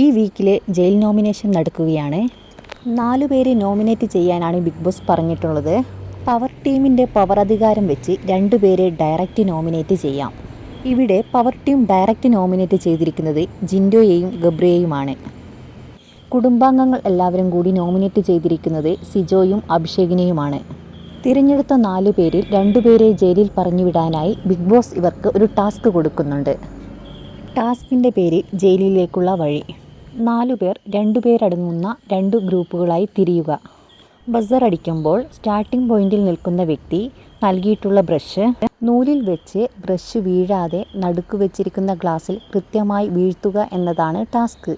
ഈ വീക്കിൽ jail nomination നടക്കുകയാണ്. നാലു പേരെ നോമിനേറ്റ് ചെയ്യാനാണ് ബിഗ് ബോസ് പറഞ്ഞിട്ടുള്ളത്. പവർ ടീമിന്റെ പവർ അധികാരം വെച്ച് രണ്ട് പേരെ ഡയറക്റ്റ് നോമിനേറ്റ് ചെയ്യാം. ഇവിടെ പവർ ടീം ഡയറക്റ്റ് നോമിനേറ്റ് ചെയ്തിരിക്കുന്നത് ജിൻഡോയെയും ഗബ്രിയെയുമാണ്. കുടുംബാംഗങ്ങൾ എല്ലാവരും കൂടി നോമിനേറ്റ് ചെയ്തിരിക്കുന്നത് സിജോയും അഭിഷേകിനെയുമാണ്. തിരഞ്ഞെടുത്ത നാലു പേരിൽ രണ്ടുപേരെ ജയിലിൽ പറഞ്ഞുവിടാനായി ബിഗ് ബോസ് ഇവർക്ക് ഒരു ടാസ്ക് കൊടുക്കുന്നുണ്ട്. ടാസ്കിന്റെ പേര് ജയിലിലേക്കുള്ള വഴി. നാലു പേർ രണ്ടുപേരടങ്ങുന്ന രണ്ട് ഗ്രൂപ്പുകളായി തിരിയുക. ബസർ അടിക്കുമ്പോൾ സ്റ്റാർട്ടിംഗ് പോയിന്റിൽ നിൽക്കുന്ന വ്യക്തി നൽകിയിട്ടുള്ള ബ്രഷ് നൂലിൽ വെച്ച് ബ്രഷ് വീഴാതെ നടുക്ക് വെച്ചിരിക്കുന്ന ഗ്ലാസ്സിൽ കൃത്യമായി വീഴ്ത്തുക എന്നതാണ് ടാസ്ക്.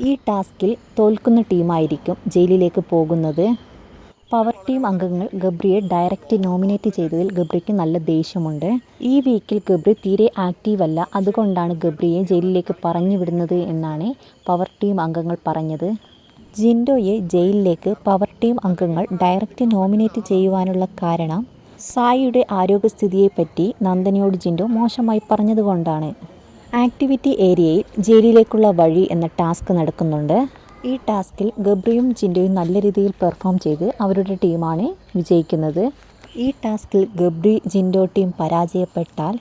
ഈ ടാസ്കിൽ തോൽക്കുന്ന ടീമായിരിക്കും ജയിലിലേക്ക് പോകുന്നത്. ടീം അംഗങ്ങൾ ഗബ്രിയെ ഡയറക്റ്റ് നോമിനേറ്റ് ചെയ്തതിൽ ഗബ്രിക്ക് നല്ല ദേഷ്യമുണ്ട്. ഈ വീക്കിൽ ഗബ്രി തീരെ ആക്റ്റീവ് അല്ല. അതുകൊണ്ടാണ് ഗബ്രിയെ ജയിലിലേക്ക് പറഞ്ഞു വിടുന്നത് എന്നാണ് പവർ ടീം അംഗങ്ങൾ പറഞ്ഞത്. ജിൻഡോയെ ജയിലിലേക്ക് പവർ ടീം അംഗങ്ങൾ ഡയറക്റ്റ് നോമിനേറ്റ് ചെയ്യുവാനുള്ള കാരണം സായിയുടെ ആരോഗ്യസ്ഥിതിയെപ്പറ്റി നന്ദനയോട് ജിൻഡോ മോശമായി പറഞ്ഞതുകൊണ്ടാണ്. ആക്ടിവിറ്റി ഏരിയയിൽ ജയിലിലേക്കുള്ള വഴി എന്ന ടാസ്ക് നടക്കുന്നുണ്ട്. ഈ ടാസ്കിൽ ഗബ്രിയും ജിൻഡോയും നല്ല രീതിയിൽ പെർഫോം ചെയ്ത് അവരുടെ ടീമാണ് വിജയിക്കുന്നത്. ഈ ടാസ്കിൽ ഗബ്രി ജിൻഡോ ടീം പരാജയപ്പെട്ടാൽ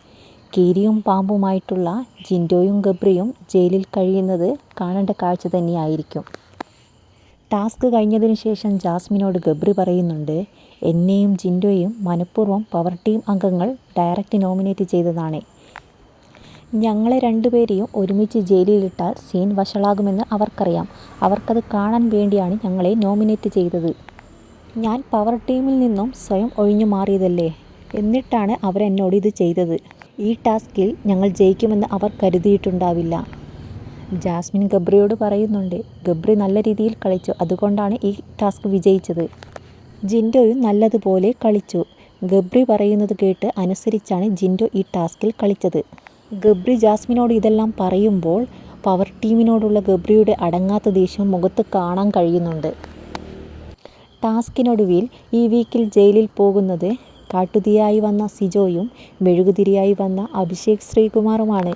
കീരിയും പാമ്പുമായിട്ടുള്ള ജിൻഡോയും ഗബ്രിയും ജയിലിൽ കഴിയുന്നത് കാണേണ്ട കാഴ്ച തന്നെയായിരിക്കും. ടാസ്ക് കഴിഞ്ഞതിന് ശേഷം ജാസ്മിനോട് ഗബ്രി പറയുന്നുണ്ട് എന്നെയും ജിൻഡോയും മനഃപൂർവം പവർ ടീം അംഗങ്ങൾ ഡയറക്റ്റ് നോമിനേറ്റ് ചെയ്തതാണ്. ഞങ്ങളെ രണ്ടുപേരെയും ഒരുമിച്ച് ജയിലിലിട്ടാൽ സീൻ വഷളാകുമെന്ന് അവർക്കറിയാം. അവർക്കത് കാണാൻ വേണ്ടിയാണ് ഞങ്ങളെ നോമിനേറ്റ് ചെയ്തത്. ഞാൻ പവർ ടീമിൽ നിന്നും സ്വയം ഒഴിഞ്ഞു മാറിയതല്ലേ? എന്നിട്ടാണ് അവരെന്നോട് ഇത് ചെയ്തത്. ഈ ടാസ്കിൽ ഞങ്ങൾ ജയിക്കുമെന്ന് അവർ കരുതിയിട്ടുണ്ടാവില്ല. ജാസ്മിൻ ഗബ്രിയോട് പറയുന്നുണ്ട് ഗബ്രി നല്ല രീതിയിൽ കളിച്ചു. അതുകൊണ്ടാണ് ഈ ടാസ്ക് വിജയിച്ചത്. ജിൻഡോയും നല്ലതുപോലെ കളിച്ചു. ഗബ്രി പറയുന്നത് കേട്ട് അനുസരിച്ചാണ് ജിൻഡോ ഈ ടാസ്കിൽ കളിച്ചത്. ഗബ്രി ജാസ്മിനോട് ഇതെല്ലാം പറയുമ്പോൾ പവർ ടീമിനോടുള്ള ഗബ്രിയുടെ അടങ്ങാത്ത ദേഷ്യം മുഖത്ത് കാണാൻ കഴിയുന്നുണ്ട്. ടാസ്കിനൊടുവിൽ ഈ വീക്കിൽ ജയിലിൽ പോകുന്നത് കാട്ടുതീയായി വന്ന സിജോയും മെഴുകുതിരിയായി വന്ന അഭിഷേക് ശ്രീകുമാറുമാണ്.